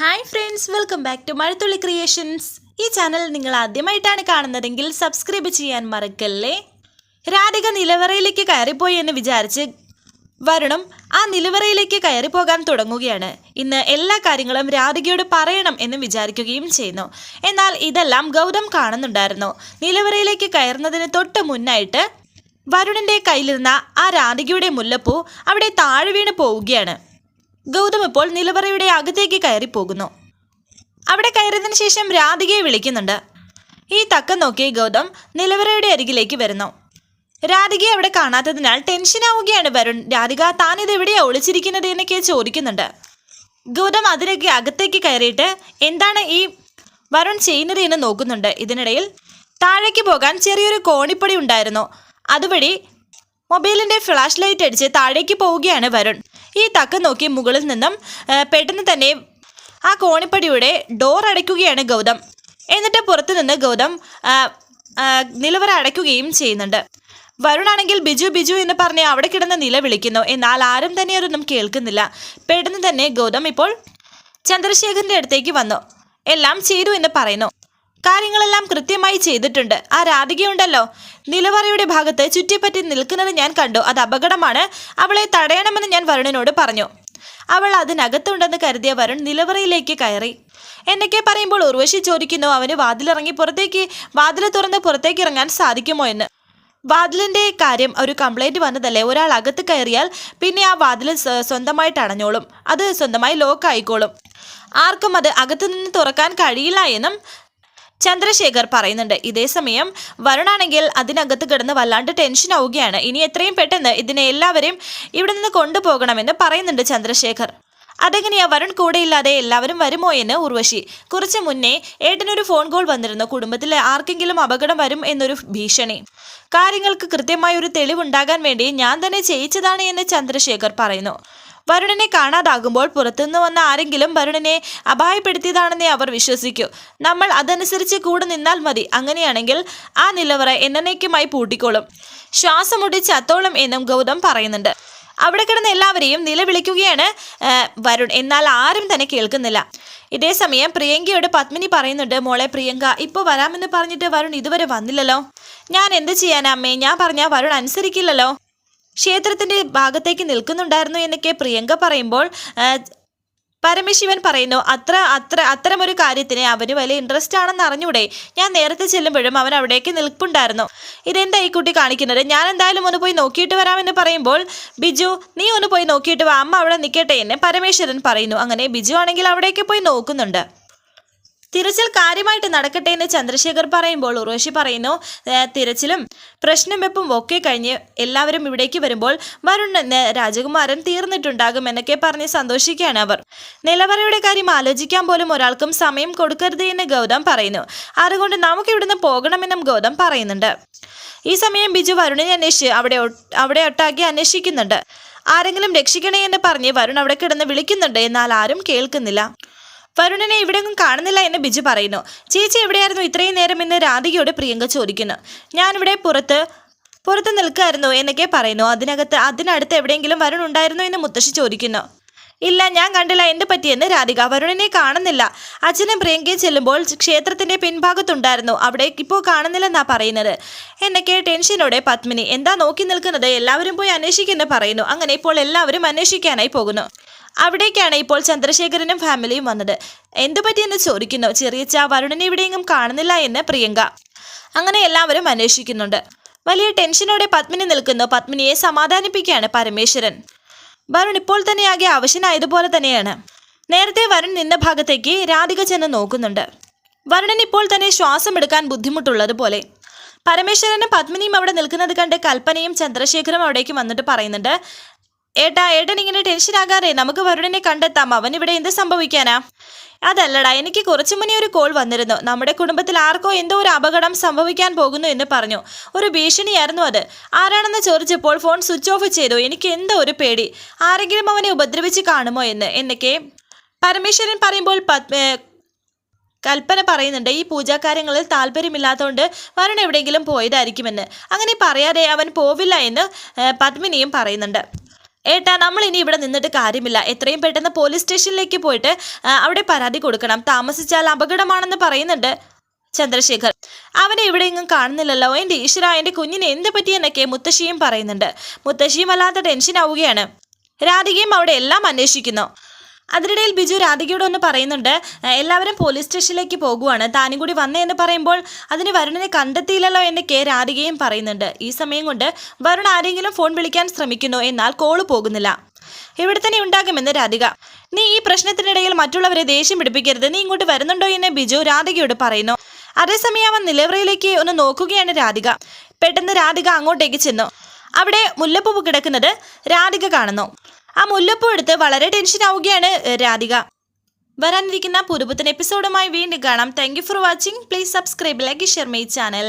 Hi friends welcome back to Mazhathulli creations ഈ channel നിങ്ങൾ ആദ്യമായിട്ടാണ് കാണുന്നതെങ്കിൽ സബ്സ്ക്രൈബ് ചെയ്യാൻ മറക്കല്ലേ? രാധിക നിലവറയിലേക്ക് കയറിപ്പോയി എന്ന് വിചാരിച്ച് വരുണം ആ നിലവറയിലേക്ക് കയറിപ്പോകാൻ തുടങ്ങുകയാണ്. ഇന്ന് എല്ലാ കാര്യങ്ങളും രാധികയോട് പറയണം എന്ന് വിചാരിക്കുകയും ചെയ്യുന്നു. എന്നാൽ ഇതെല്ലാം ഗൗതം കാണുന്നുണ്ടായിരുന്നു. നിലവറയിലേക്ക് കയറുന്നതിന് തൊട്ട് മുന്നായിട്ട് വരുണിന്റെ കയ്യിലിരുന്ന ആ രാധികയുടെ മുല്ലപ്പൂ അവിടെ താഴെ വീണ് പോവുകയാണ്. ഗൗതം ഇപ്പോൾ നിലവറയുടെ അകത്തേക്ക് കയറി പോകുന്നു അവിടെ കയറിയതിനു ശേഷം രാധികയെ വിളിക്കുന്നുണ്ട്. ഈ തക്കം നോക്കി ഗൗതം നിലവറയുടെ അരികിലേക്ക് വരുന്നു. രാധികയെ അവിടെ കാണാത്തതിനാൽ ടെൻഷനാവുകയാണ് വരുൺ. രാധിക താൻ ഇത് എവിടെയാ ഒളിച്ചിരിക്കുന്നത്? എന്നൊക്കെ ചോദിക്കുന്നുണ്ട്. ഗൗതം അതിലേക്ക് അകത്തേക്ക് കയറിയിട്ട് എന്താണ് ഈ വരുൺ ചെയ്യുന്നത്? എന്ന് നോക്കുന്നുണ്ട്. ഇതിനിടയിൽ താഴേക്ക് പോകാൻ ചെറിയൊരു കോണിപ്പടി ഉണ്ടായിരുന്നു. അതുവഴി മൊബൈലിന്റെ ഫ്ലാഷ് ലൈറ്റ് അടിച്ച് താഴേക്ക് പോവുകയാണ് വരുൺ. ഈ തക്ക നോക്കി മുകളിൽ നിന്നും പെട്ടെന്ന് തന്നെ ആ കോണിപ്പടിയുടെ ഡോർ അടയ്ക്കുകയാണ് ഗൗതം. എന്നിട്ട് പുറത്തു നിന്ന് ഗൗതം നിലവറ അടയ്ക്കുകയും ചെയ്യുന്നുണ്ട്. വരുണാണെങ്കിൽ ബിജു ബിജു എന്ന് പറഞ്ഞ് അവിടെ കിടന്ന് നില വിളിക്കുന്നു. എന്നാൽ ആരും തന്നെ അതൊന്നും കേൾക്കുന്നില്ല. പെട്ടെന്ന് തന്നെ ഗൗതം ഇപ്പോൾ ചന്ദ്രശേഖരന്റെ അടുത്തേക്ക് വന്നു. എല്ലാം ചെയ്തു എന്ന് പറയുന്നു. കാര്യങ്ങളെല്ലാം കൃത്യമായി ചെയ്തിട്ടുണ്ട്. ആ രാധികയുണ്ടല്ലോ. നിലവറയുടെ ഭാഗത്ത് ചുറ്റിപ്പറ്റി നിൽക്കുന്നത് ഞാൻ കണ്ടു. അത് അപകടമാണ്. അവളെ തടയണമെന്ന് ഞാൻ വരുണിനോട് പറഞ്ഞു. അവൾ അതിനകത്തുണ്ടെന്ന് കരുതിയ വരുൺ നിലവറയിലേക്ക് കയറി. എന്നൊക്കെ പറയുമ്പോൾ ഉർവശി ചോദിക്കുന്നു അവന് വാതിലിറങ്ങി പുറത്തേക്ക് വാതിൽ തുറന്ന് പുറത്തേക്ക് ഇറങ്ങാൻ സാധിക്കുമോ എന്ന്? വാതിലിന്റെ കാര്യം ഒരു കംപ്ലൈന്റ് വന്നതല്ലേ? ഒരാൾ അകത്ത് കയറിയാൽ പിന്നെ ആ വാതിൽ സ്വ- സ്വന്തമായിട്ട് അടഞ്ഞോളും. അത് സ്വന്തമായി ലോക്ക് ആയിക്കോളും. ആർക്കും അത് അകത്തു നിന്ന് തുറക്കാൻ കഴിയില്ല എന്നും ചന്ദ്രശേഖർ പറയുന്നുണ്ട് ഇതേസമയം വരുണാണെങ്കിൽ അതിനകത്ത് കിടന്ന് വല്ലാണ്ട് ടെൻഷൻ ആവുകയാണ്. ഇനി എത്രയും പെട്ടെന്ന് ഇതിനെ എല്ലാവരെയും ഇവിടെ നിന്ന് കൊണ്ടുപോകണമെന്ന് പറയുന്നുണ്ട് ചന്ദ്രശേഖർ. അതെങ്ങനെയാ? വരുൺ കൂടെയില്ലാതെ എല്ലാവരും വരുമോ എന്ന് ഉർവശി. കുറച്ച് മുന്നേ ഏട്ടനൊരു ഫോൺ കോൾ വന്നിരുന്നു. കുടുംബത്തിലെ ആർക്കെങ്കിലും അപകടം വരും എന്നൊരു ഭീഷണി. കാര്യങ്ങൾക്ക് കൃത്യമായ ഒരു തെളിവുണ്ടാകാൻ വേണ്ടി ഞാൻ തന്നെ ചെയ്യിച്ചതാണ് എന്ന് ചന്ദ്രശേഖർ പറയുന്നു. വരുണിനെ കാണാതാകുമ്പോൾ പുറത്തുനിന്ന് വന്ന ആരെങ്കിലും വരുണനെ അപായപ്പെടുത്തിയതാണെന്നേ അവർ വിശ്വസിക്കൂ. നമ്മൾ അതനുസരിച്ച് കൂടെ നിന്നാൽ മതി. അങ്ങനെയാണെങ്കിൽ ആ നിലവറ എന്നേക്കുമായി പൂട്ടിക്കോളും. ശ്വാസം ചത്തോളം എന്നും ഗൗതം പറയുന്നുണ്ട്. അവിടെ കിടന്ന് എല്ലാവരെയും നിലവിളിക്കുകയാണ് വരുൺ. എന്നാൽ ആരും തന്നെ കേൾക്കുന്നില്ല. ഇതേ സമയം പ്രിയങ്കയോട് പത്മിനി പറയുന്നുണ്ട് മോളെ പ്രിയങ്ക ഇപ്പോൾ വരാമെന്ന് പറഞ്ഞിട്ട് വരുൺ ഇതുവരെ വന്നില്ലല്ലോ. ഞാൻ എന്ത് ചെയ്യാനാ അമ്മേ? ഞാൻ പറഞ്ഞാൽ വരുൺ അനുസരിക്കില്ലല്ലോ. ക്ഷേത്രത്തിന്റെ ഭാഗത്തേക്ക് നിൽക്കുന്നുണ്ടായിരുന്നു എന്നൊക്കെ പ്രിയങ്ക പറയുമ്പോൾ പരമശിവൻ പറയുന്നു അത്ര അത്ര അത്തരമൊരു കാര്യത്തിന് അവന് വലിയ ഇൻട്രസ്റ്റ് ആണെന്ന് അറിഞ്ഞൂടെ? ഞാൻ നേരത്തെ ചെല്ലുമ്പോഴും അവൻ അവിടേക്ക് നിൽപ്പുണ്ടായിരുന്നു. ഇതെന്താ ഈ കുട്ടി കാണിക്കുന്നത്? ഞാൻ എന്തായാലും ഒന്ന് പോയി നോക്കിയിട്ട് വരാമെന്ന് പറയുമ്പോൾ ബിജു നീ ഒന്ന് പോയി നോക്കിയിട്ട് വാ. അമ്മ അവിടെ നിൽക്കട്ടെ എന്ന് പരമേശ്വരൻ പറയുന്നു. അങ്ങനെ ബിജു ആണെങ്കിൽ അവിടേക്ക് പോയി നോക്കുന്നുണ്ട്. തിരച്ചിൽ കാര്യമായിട്ട് നടക്കട്ടെ എന്ന് ചന്ദ്രശേഖർ പറയുമ്പോൾ ഉർവശി പറയുന്നു "ഏ, തിരച്ചിലും പ്രശ്നം വെപ്പും ഒക്കെ കഴിഞ്ഞ് എല്ലാവരും ഇവിടേക്ക് വരുമ്പോൾ വരുൺ രാജകുമാരൻ തീർന്നിട്ടുണ്ടാകും എന്നൊക്കെ പറഞ്ഞ് സന്തോഷിക്കുകയാണ് അവർ. നിലവറയുടെ കാര്യം ആലോചിക്കാൻ പോലും ഒരാൾക്കും സമയം കൊടുക്കരുത് എന്ന് ഗൗതം പറയുന്നു. അതുകൊണ്ട് നമുക്ക് ഇവിടുന്ന് പോകണമെന്നും ഗൗതം പറയുന്നുണ്ട്. ഈ സമയം ബിജു വരുണിനെ അന്വേഷിച്ച് അവിടെ അവിടെ ഒട്ടാക്കി അന്വേഷിക്കുന്നുണ്ട്. ആരെങ്കിലും രക്ഷിക്കണേ എന്ന് പറഞ്ഞ് വരുൺ അവിടെ കിടന്ന് വിളിക്കുന്നുണ്ട്. എന്നാൽ ആരും കേൾക്കുന്നില്ല. വരുണിനെ ഇവിടെയൊന്നും കാണുന്നില്ല എന്ന് ബിജു പറയുന്നു. ചേച്ചി എവിടെയായിരുന്നു ഇത്രയും നേരം എന്ന് രാധികയോട് പ്രിയങ്ക ചോദിക്കുന്നു. ഞാനിവിടെ പുറത്ത് പുറത്ത് നിൽക്കായിരുന്നു എന്നൊക്കെ പറയുന്നു. അതിനകത്ത് അതിനടുത്ത് എവിടെയെങ്കിലും വരുൺ ഉണ്ടായിരുന്നോ എന്ന് മുത്തശ്ശി ചോദിക്കുന്നു. ഇല്ല ഞാൻ കണ്ടില്ല. എന്ത് പറ്റിയെന്ന് രാധിക വരുണനെ കാണുന്നില്ല. അച്ഛനും പ്രിയങ്കയും ചെല്ലുമ്പോൾ ക്ഷേത്രത്തിന്റെ പിൻഭാഗത്തുണ്ടായിരുന്നു. അവിടെ ഇപ്പോൾ കാണുന്നില്ലെന്നാ പറയുന്നത്. എന്നൊക്കെ ടെൻഷനോടെ പത്മിനി എന്താ നോക്കി നിൽക്കുന്നത്? എല്ലാവരും പോയി അന്വേഷിക്കുന്നു പറയുന്നു. അങ്ങനെ ഇപ്പോൾ എല്ലാവരും അന്വേഷിക്കാനായി പോകുന്നു. അവിടേക്കാണ് ഇപ്പോൾ ചന്ദ്രശേഖരനും ഫാമിലിയും വന്നത്. എന്തു പറ്റിയെന്ന് ചോദിക്കുന്നു ചെറിയച്ച വരുണനെ ഇവിടെയെങ്കിലും കാണുന്നില്ല എന്ന് പ്രിയങ്ക. അങ്ങനെ എല്ലാവരും അന്വേഷിക്കുന്നുണ്ട്. വലിയ ടെൻഷനോടെ പത്മിനി നിൽക്കുന്നു. പത്മിനിയെ സമാധാനിപ്പിക്കുകയാണ് പരമേശ്വരൻ. വരുൺ ഇപ്പോൾ തന്നെ ആകെ ആവശ്യനായതുപോലെ തന്നെയാണ്. നേരത്തെ വരുൺ നിന്ന ഭാഗത്തേക്ക് രാധിക ചെന്ന് നോക്കുന്നുണ്ട്. വരുണൻ ഇപ്പോൾ തന്നെ ശ്വാസം എടുക്കാൻ ബുദ്ധിമുട്ടുള്ളതുപോലെ പരമേശ്വരനും പത്മിനിയും അവിടെ നിൽക്കുന്നത് കണ്ട് കൽപ്പനയും ചന്ദ്രശേഖരും അവിടേക്ക് വന്നിട്ട് പറയുന്നുണ്ട് ഏട്ടാ ഏട്ടൻ ഇങ്ങനെ ടെൻഷൻ ആകാറേ നമുക്ക് വരുണനെ കണ്ടെത്താം. അവൻ ഇവിടെ എന്ത് സംഭവിക്കാനാ? അതല്ലടാ എനിക്ക് കുറച്ചു മുന്നേ ഒരു കോൾ വന്നിരുന്നു. നമ്മുടെ കുടുംബത്തിൽ ആർക്കോ എന്തോ ഒരു അപകടം സംഭവിക്കാൻ പോകുന്നു എന്ന് പറഞ്ഞു. ഒരു ഭീഷണിയായിരുന്നു അത്. ആരാണെന്ന് ചോദിച്ചപ്പോൾ ഫോൺ സ്വിച്ച് ഓഫ് ചെയ്തു. എനിക്ക് എന്തോ ഒരു പേടി. ആരെങ്കിലും അവനെ ഉപദ്രവിച്ച് കാണുമോ എന്ന്. എന്നൊക്കെ പരമേശ്വരൻ പറയുമ്പോൾ കൽപ്പന പറയുന്നുണ്ട് ഈ പൂജാകാര്യങ്ങളിൽ താല്പര്യമില്ലാത്തതുകൊണ്ട് വരുൺ എവിടെയെങ്കിലും പോയതായിരിക്കുമെന്ന്. അങ്ങനെ പറയാതെ അവൻ പോവില്ല എന്ന് പത്മിനിയും പറയുന്നുണ്ട്. ഏട്ടാ നമ്മൾ ഇനി ഇവിടെ നിന്നിട്ട് കാര്യമില്ല. എത്രയും പെട്ടെന്ന് പോലീസ് സ്റ്റേഷനിലേക്ക് പോയിട്ട് അവിടെ പരാതി കൊടുക്കണം. താമസിച്ചാൽ അപകടമാണെന്ന് പറയുന്നുണ്ട് ചന്ദ്രശേഖർ. അവനെ ഇവിടെ എങ്ങും കാണുന്നില്ലല്ലോ. എന്റെ ഈശ്വര എന്റെ കുഞ്ഞിനെ എന്ത് പറ്റിയെന്നൊക്കെ മുത്തശ്ശിയും പറയുന്നുണ്ട്. മുത്തശ്ശിയും വല്ലാത്ത ടെൻഷൻ ആവുകയാണ് രാധികയും അവിടെ എല്ലാം അന്വേഷിക്കുന്നു. അതിനിടയിൽ ബിജു രാധികയോട് ഒന്ന് പറയുന്നുണ്ട് എല്ലാവരും പോലീസ് സ്റ്റേഷനിലേക്ക് പോകുവാണ്. താനും കൂടി വന്നതെന്ന് പറയുമ്പോൾ അതിന് വരുണിനെ കണ്ടെത്തിയില്ലല്ലോ എന്ന് കെ. രാധികയും പറയുന്നുണ്ട്. ഈ സമയം കൊണ്ട് വരുൺ ആരെങ്കിലും ഫോൺ വിളിക്കാൻ ശ്രമിക്കുന്നു. എന്നാൽ കോൾ പോകുന്നില്ല. ഇവിടെ തന്നെ ഉണ്ടാകുമെന്ന് രാധിക. നീ ഈ പ്രശ്നത്തിനിടയിൽ മറ്റുള്ളവരെ ദേഷ്യം പിടിപ്പിക്കരുത്. നീ ഇങ്ങോട്ട് വരുന്നുണ്ടോ എന്ന് ബിജു രാധികയോട് പറയുന്നു. അതേസമയം അവൻ നിലവറയിലേക്ക് ഒന്ന് നോക്കുകയാണ് രാധിക. പെട്ടെന്ന് രാധിക അങ്ങോട്ടേക്ക് ചെന്നു. അവിടെ മുല്ലപ്പൂ കിടക്കുന്നത് രാധിക കാണുന്നു. ആ മുല്ലപ്പൂ എടുത്ത് വളരെ ടെൻഷൻ ആവുകയാണ് രാധിക. വരാനിരിക്കുന്ന പുതുപുത്തൻ എപ്പിസോഡുമായി വീണ്ടും കാണാം. Thank for watching please subscribe like share my channel